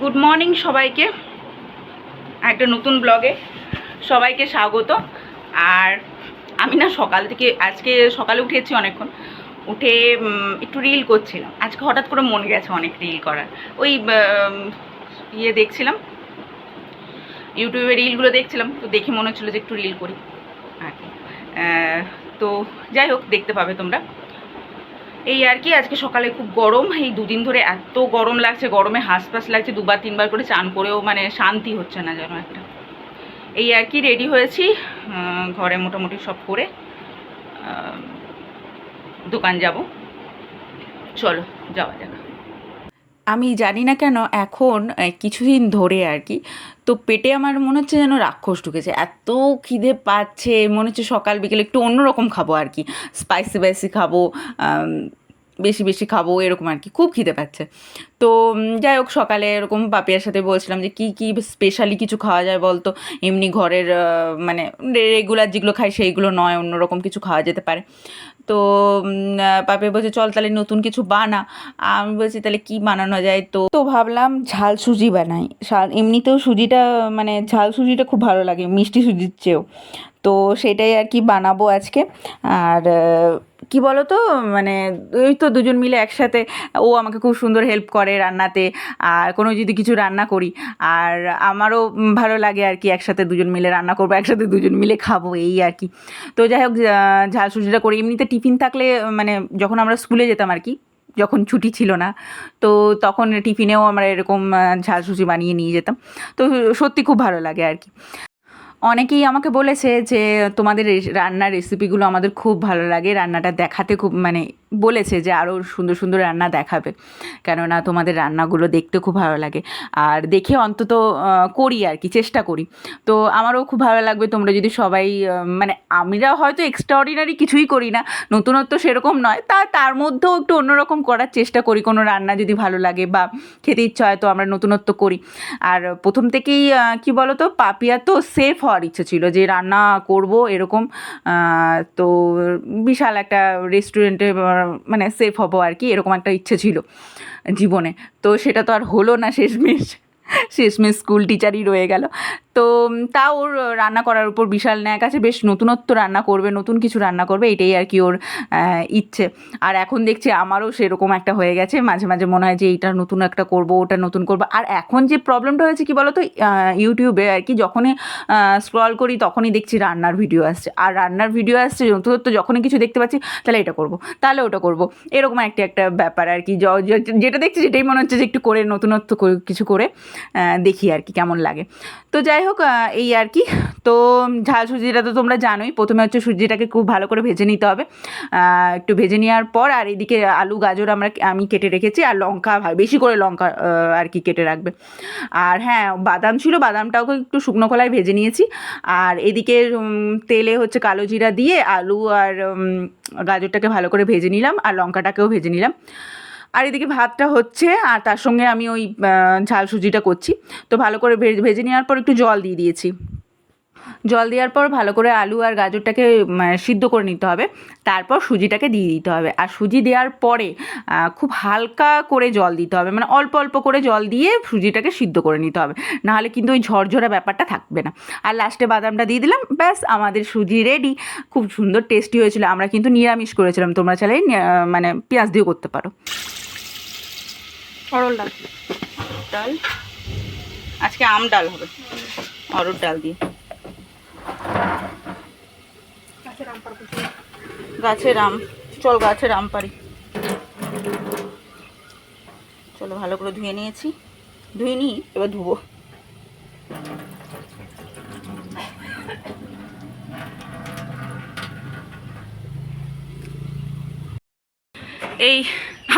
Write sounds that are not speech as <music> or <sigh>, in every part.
Good morning সবাইকে। একটা নতুন ব্লগে সবাইকে স্বাগত। আর আমি না সকাল থেকে, আজকে সকালে উঠেছি অনেকক্ষণ। উঠে একটু রিল করছিলাম। আজকে হঠাৎ করে মন গেছে অনেক রিল করার। ওই ইয়ে দেখছিলাম। ইউটিউবে রিলগুলো দেখছিলাম। তো দেখে মনে হচ্ছিল যে একটু রিল করি। আর তো যাই হোক, দেখতে পাবে তোমরা। এই আর কি, আজকে সকালে খুব গরম। এই দুদিন ধরে এত গরম লাগছে, গরমে হাঁসফাঁস লাগছে, দুবার, তিনবার করে চান করেও মানে শান্তি হচ্ছে না যেন একটা। এই আর কি রেডি হয়েছি ঘরে মোটামুটি সব করে দোকান যাব। চলো, যাওয়া যাক। আমি জানি না কেন এখন কিছুদিন ধরে আর কি, তো পেটে আমার মনে হচ্ছে যেন রাক্ষস ঢুকেছে। এত খিদে পাচ্ছে, মনে হচ্ছে সকাল বিকেলে একটু অন্যরকম খাব আর কি। স্পাইসি স্পাইসি খাব বেশি বেশি খাব এরকম আর কি। খুব খিদে পাচ্ছে। তো যাই হোক সকালে এরকম পাপিয়ার সাথে বলছিলাম যে, কী কী স্পেশালি কিছু খাওয়া যায় বলতো? এমনি ঘরের মানে রেগুলার যেগুলো খাই সেইগুলো নয়, অন্যরকম কিছু খাওয়া যেতে পারে। তো পাপিয়া বলছে, চল তাহলে নতুন কিছু বানা। আমি বলছি, তাহলে কি বানানো যায়? তো তো ভাবলাম ঝাল সুজি বানাই। এমনিতেও সুজিটা মানে ঝাল সুজিটা খুব ভালো লাগে, মিষ্টি সুজির চেয়েও। তো সেটাই আর কি বানাবো আজকে। আর কি বলো তো মানে ওই তো দুজন মিলে একসাথে, ও আমাকে খুব সুন্দর হেল্প করে। রান্নাতে আর কোনো যদি কিছু রান্না করি। আর আমারও ভালো লাগে আর কি একসাথে দুজন মিলে রান্না করব, একসাথে দুজন মিলে খাব, এই আর কি। তো যাই হোক ঝাল সুজিটা করি। এমনিতে টিফিন থাকলে মানে যখন আমরা স্কুলে যেতাম আর কি, যখন ছুটি ছিল না, তো তখন টিফিনেও আমরা এরকম ঝাল সুজি বানিয়ে নিয়ে যেতাম। তো সত্যি খুব ভালো লাগে আর কি। অনেকেই আমাকে বলেছে যে, তোমাদের রান্নার রেসিপিগুলো আমাদের খুব ভালো লাগে, রান্নাটা দেখাতে খুব মানে বলেছে যে আরও সুন্দর সুন্দর রান্না দেখাবে। কেননা তোমাদের রান্নাগুলো দেখতে খুব ভালো লাগে। আর দেখে অন্তত করি আর কি, চেষ্টা করি। তো আমারও খুব ভালো লাগবে তোমরা যদি সবাই মানে আমরা হয়তো এক্সট্রাঅর্ডিনারি কিছুই করি না। নতুনত্ব সেরকম নয়। তা, তার মধ্যেও একটু অন্যরকম করার চেষ্টা করি। কোনো রান্না যদি ভালো লাগে বা খেতে ইচ্ছা হয় তো আমরা নতুনত্ব করি। আর প্রথম থেকেই কি বলো তো পাপিয়া তো সেফ হওয়ার ইচ্ছে ছিল যে রান্না করব এরকম। তো বিশাল একটা রেস্টুরেন্টে মানে সেফ হব আর কি, এরকম একটা ইচ্ছে ছিল জীবনে। তো সেটা তো আর হলো না শেষমেশ। শেষমেশ স্কুল টিচারই রয়ে গেল। তো তা ওর রান্না করার উপর বিশাল ন্যাক আছে। বেশ নতুনত্ব রান্না করবে, নতুন কিছু রান্না করবে, এটাই আর কি ওর ইচ্ছে। আর এখন দেখছি আমারও সেরকম একটা হয়ে গেছে। মাঝে মাঝে মনে হয় যে এইটা নতুন একটা করব, ওটা নতুন করব। আর এখন যে প্রবলেমটা হয়েছে কি বলো তো ইউটিউবে আর কি যখনই স্ক্রল করি তখনই দেখছি রান্নার ভিডিও আসছে। আর রান্নার ভিডিও আসছে, নতুনত্ব যখনই কিছু দেখতে পাচ্ছি, তাহলে এটা করব, তাহলে ওটা করব। এরকম একটা একটা ব্যাপার আর কি। যেটা দেখছি যেটাই মনে হচ্ছে যে একটু করে নতুনত্ব কিছু করে দেখি আর কি কেমন লাগে। তো যাই হোক আহ, এই আর কি। তো ঝাল সুজিটা তো তোমরা জানোই প্রথমে হচ্ছে সুজিটাকে খুব ভালো করে ভেজে নিতে হবে। একটু ভেজে নেওয়ার পর আর এদিকে আলু গাজর আমরা আমি কেটে রেখেছি আর লঙ্কা বেশি করে লঙ্কা আর কি কেটে রাখবে। আর হ্যাঁ বাদাম ছিল বাদামটাও একটু শুকনো কলায় ভেজে নিয়েছি। আর এদিকে তেলে হচ্ছে কালো জিরা দিয়ে আলু আর গাজরটাকে ভালো করে ভেজে নিলাম আর লঙ্কাটাকেও ভেজে নিলাম। আর এদিকে ভাতটা হচ্ছে, আর তার সঙ্গে আমি ওই ঝাল সুজিটা করছি। তো ভালো করে ভেজে নেওয়ার পর একটু জল দিয়ে দিয়েছি। জল দেওয়ার পর ভালো করে আলু আর গাজরটাকে সিদ্ধ করে নিতে হবে। তারপর সুজিটাকে দিয়ে দিতে হবে। আর সুজি দেওয়ার পরে খুব হালকা করে জল দিতে হবে। মানে অল্প অল্প করে জল দিয়ে সুজিটাকে সিদ্ধ করে নিতে হবে। নাহলে কিন্তু ওই ঝরঝরা ব্যাপারটা থাকবে না। আর লাস্টে বাদামটা দিয়ে দিলাম। ব্যাস আমাদের সুজি রেডি খুব সুন্দর টেস্টি হয়েছিল। আমরা কিন্তু নিরামিষ করেছিলাম। তোমরা চাইলে মানে পেঁয়াজ দিয়েও করতে পারো। অরল ডাল। ডাল? আজকে আম ডাল হবে। অরড় ডাল দিয়ে। গাছের আম, চল গাছের আম পারি চলো ভালো করে ধুয়ে নিয়েছি। ধুয়ে নিই এবার ধুবো। এই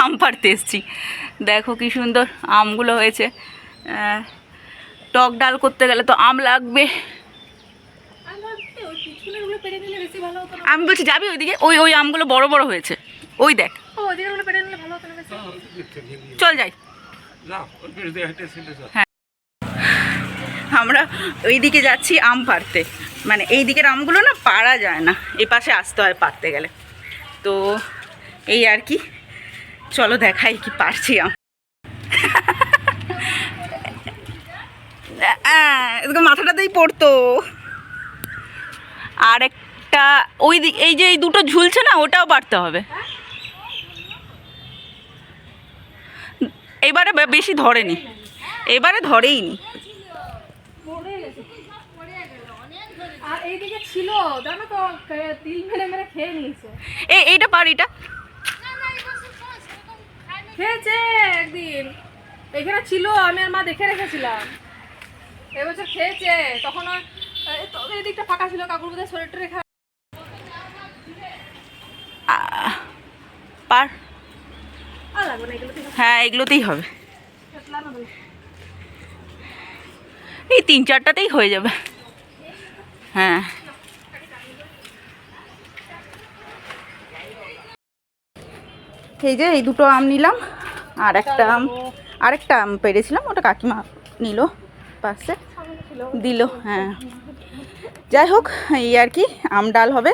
আম পাড়তে এসছি। দেখো কি সুন্দর আমগুলো হয়েছে। টক ডাল করতে গেলে তো আম লাগবে। আমি বলছি যাবি ওইদিকে? ওই ওই আমগুলো বড় বড় হয়েছে। ওই দেখ। চল যাই। আমরা ওইদিকে যাচ্ছি আম পাড়তে। মানে এই দিকের আমগুলো না পাড়া যায় না। এই পাশে আসতে হয় পাড়তে গেলে। তো এই আর কি। চলো দেখাই কি পারছি আম। <laughs> এদিকে মাথাটাতেই পড়তো। আর একটা ওই এই যে এই দুটো ঝুলছে না ওটাও বাড়তে হবে। এবারে বেশি ধরেনি। এবারে ধরেই নি এইটা পার এটা খেয়েছে একদিন। এখানে ছিল আমি আর মা দেখে রেখেছিলাম। এবছর খেয়েছে তখন ওই- এই দিকটা ফাঁকা ছিল কাকুর বোধহয় শরীরটা রেখা পার। হ্যাঁ এগুলোতেই হবে। এই তিন চারটাতেই হয়ে যাবে। হ্যাঁ। এই যে এই দুটো আম নিলাম আর একটা আম আরেকটা আম পেরেছিলাম ওটা কাকিমা নিল পাশে দিল হ্যাঁ। যাই হোক, এই আর কি, আম ডাল হবে।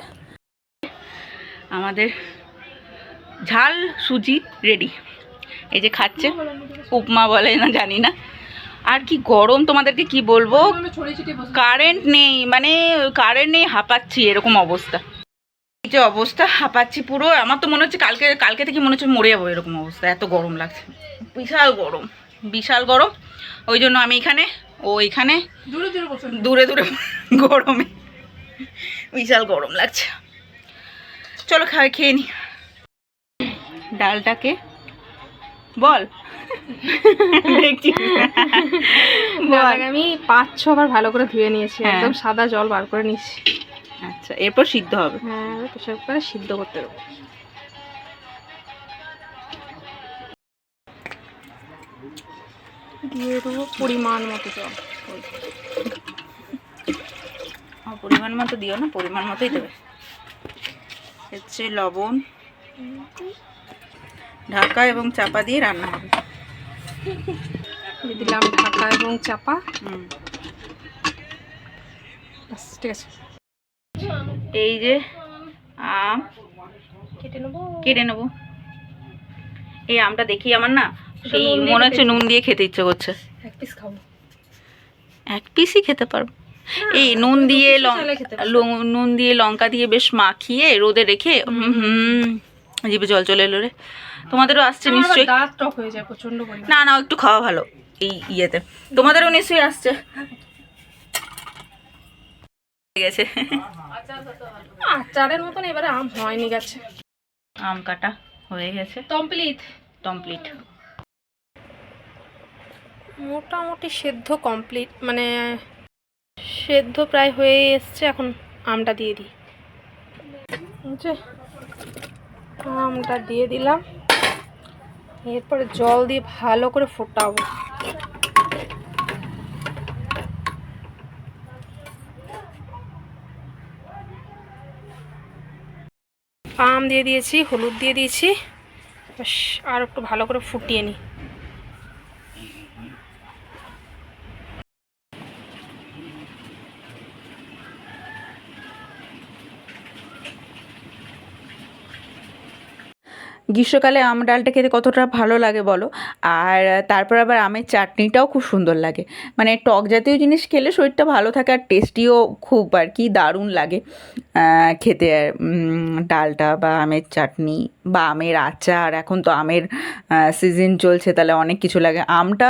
আমাদের ঝাল সুজি রেডি। এই যে খাচ্ছে, উপমা বলে না, জানি না। আর কি গরম, তোমাদেরকে কি বলব? কারেন্ট নেই মানে কারেন্ট নেই, হাঁপাচ্ছি, এরকম অবস্থা। এই যে অবস্থা, হাঁপাচ্ছি পুরো। আমার তো মনে হচ্ছে কালকে কালকে থেকে মনে হচ্ছে মরে যাব এরকম অবস্থা, এত গরম লাগছে। বিশাল গরম বিশাল গরম। ওই জন্য আমি এখানে ও এখানে? দূরে দূরে দূরে দূরে <laughs> গরমে। বিশাল গরম লাগছে। চলো খাই খেয়ে নি। ডালটাকে। বল। দেখছি। বল আমি পাঁচ ছবার ভালো করে ধুয়ে নিয়েছি। হ্যাঁ। একদম সাদা জল বার করে নিয়েছি আচ্ছা এরপর সিদ্ধ হবে। হ্যাঁ প্রেশার কুকারে সিদ্ধ করতে দেবো। দিয়ে দেবো পরিমাণ মতো জল। পরিমাণ মতো দিও না পরিমাণ মতোই দেবে। হচ্ছে লবণ ঢাকা এবং চাপা দিয়ে রান্না হবে। দিলাম ঢাকা এবং চাপা। হুম। ঠিক আছে। এই যে আম কেটে নেব। কেটে নেব। এই আমটা দেখি আমার না সেই মনে হচ্ছে নুন দিয়ে খেতে ইচ্ছে করছে। এক পিস খাব। এক পিসই খেতে পারব। এই নুন দিয়ে নুন দিয়ে লঙ্কা দিয়ে বেশ মাখিয়ে রোদে রেখে হুম। জিভে জল চলে এলো রে। তোমাদেরও আসছে নিশ্চয়ই। না না একটু খাওয়া ভালো এই ইয়েতে। তোমাদেরও নিশ্চয়ই আসছে। আছে আচারের মতন এবারে আম হয়নি গেছে। আম কাটা হয়ে গেছে। কমপ্লিট কমপ্লিট মোটামুটি সেদ্ধ কমপ্লিট মানে সেদ্ধ প্রায় হয়ে এসছে, এখন আমটা দিয়ে দিই। বুঝছে আমটা দিয়ে দিলাম। এরপরে জল দিয়ে ভালো করে ফোটাবো। আম দিয়ে দিয়েছি, হলুদ দিয়ে দিয়েছি আর একটু ভালো করে ফুটিয়ে নিই। গ্রীষ্মকালে আম ডালটা খেতে কতটা ভালো লাগে বলো? আর তারপর আবার আমের চাটনিটাও খুব সুন্দর লাগে। মানে টক জাতীয় জিনিস খেলে শরীরটা ভালো থাকে আর টেস্টিও খুব আর কি দারুণ লাগে খেতে ডালটা বা আমের চাটনি বা আমের আচার। এখন তো আমের সিজন চলছে তাহলে অনেক কিছু লাগে। আমটা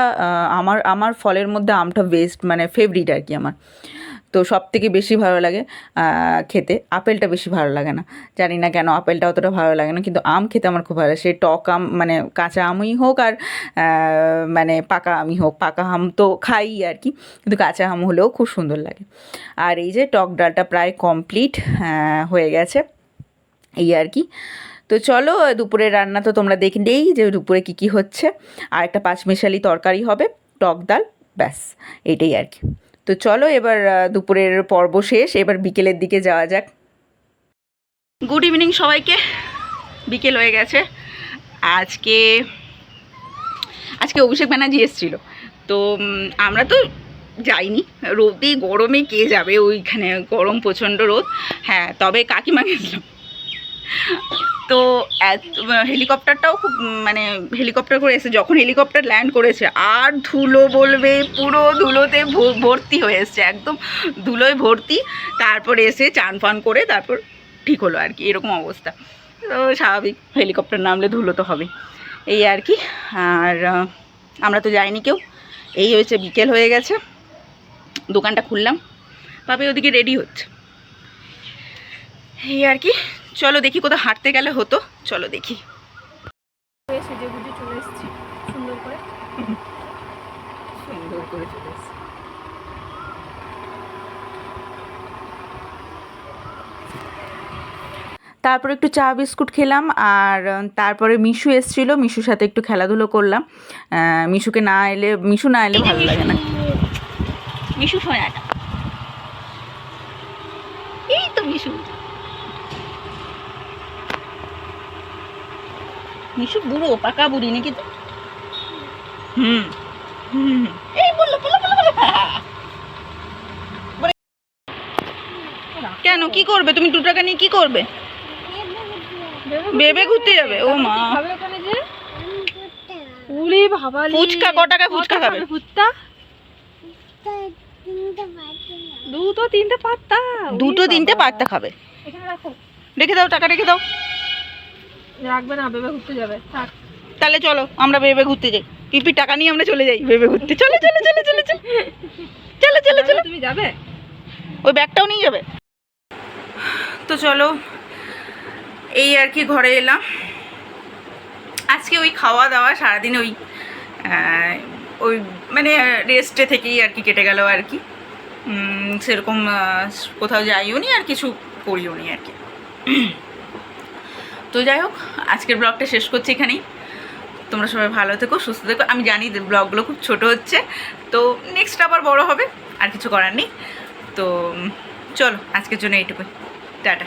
আমার আমার ফলের মধ্যে আমটা বেস্ট মানে ফেভারিট আর কি আমার। তো সব থেকে বেশি ভালো লাগে খেতে। আপেলটা বেশি ভালো লাগে না। জানি না কেন আপেলটা অতটা ভালো লাগে না, কিন্তু আম খেতে আমার খুব ভালো লাগে। সে টক আম মানে কাঁচা আমই হোক আর মানে পাকা আমই হোক, পাকা আম তো খাই আর কি, কিন্তু কাঁচা আম হলেও খুব সুন্দর লাগে। আর এই যে টক ডালটা প্রায় কমপ্লিট হয়ে গেছে এই আর কি। তো চলো দুপুরের রান্না তো তোমরা দেখলেই যে দুপুরে কী কী হচ্ছে। আর একটা পাঁচমিশালি তরকারি হবে, টক ডাল, ব্যাস, এটাই আর কি। তো চলো এবার দুপুরের পর্ব শেষ। এবার বিকেলের দিকে যাওয়া যাক। গুড ইভিনিং সবাইকে। বিকেল হয়ে গেছে। আজকে আজকে অভিষেক ব্যানার্জি এসেছিল। তো আমরা তো যাইনি। রোদে গরমে কে যাবে? ওইখানে গরম প্রচণ্ড রোদ। হ্যাঁ তবে কাকিমা গেছিলাম তো এত হেলিকপ্টারটাও খুব মানে হেলিকপ্টার করে এসে যখন হেলিকপ্টার ল্যান্ড করেছে, আর ধুলো বলবে, পুরো ধুলোতে ভর্তি হয়ে এসছে, একদম ধুলোয় ভর্তি, তারপরে এসে চান ফান করে তারপর ঠিক হলো আর কি, এরকম অবস্থা। তো স্বাভাবিক, হেলিকপ্টার নামলে ধুলো তো হবে এই আর কি, আর আমরা তো যাইনি কেউ। এই হয়েছে, বিকেল হয়ে গেছে, দোকানটা খুললাম পাবে ওদিকে রেডি হচ্ছে। এই আর কি চলো দেখি কোথাও হাঁটতে গেলে হতো চলো দেখি। সেজে গুজে চলে এসেছি সুন্দর করে। সুন্দর করে চলে এসেছি। তারপর একটু চা বিস্কুট খেলাম আর তারপরে মিশু এসেছিল মিশুর সাথে একটু খেলাধুলো করলাম। মিশুকে না এলে মিশু না এলে ভালো লাগে না। মিশু সোনাটা এই তো মিশু। মিশু বুড়ো পাকা বুড়ি নাকি তো? হুম। হুম এই বলল বলল বলল কেন? কি করবে? তুমি দু টাকা নিয়ে কি করবে? বেবে ঘুরতে যাবে। ও মা। উলি ভাবালি ফুচকা, ক টাকায় ফুচকা খাবে? ফুচকা? দুটো তিনটে পাত্তা। দুটো তিনটে। পাত্তা খাবে। রেখে দাও টাকা রেখে দাও। রাখবে না বেবে ঘুরতে যাবে। থাক। তাহলে চলো আমরা বেবে ঘুরতে যাই। পিপি টাকা নিয়ে আমরা চলে যাই বেবে ঘুরতে। চলো চলো চলো চলো চলো। চলো চলো চলো। তুমি যাবে? ওই ব্যাগটাও নিয়ে যাবে। তো চলো এই আর কি ঘরে এলাম। আজকে ওই খাওয়া দাওয়া সারাদিন ওই ওই মানে রেস্টে থেকেই আর কি কেটে গেল আর কি। সেরকম কোথাও যাইও নি আর কিছু করিও নি আর কি। তো যাই হোক, আজকের ব্লগটা শেষ করছি এখানেই। তোমরা সবাই ভালো থেকো, সুস্থ থেকো। আমি জানি ব্লগগুলো খুব ছোট হচ্ছে, তো নেক্সট আবার বড় হবে, আর কিছু করার নেই। তো চলো, আজকের জন্য এইটুকুই। টাটা।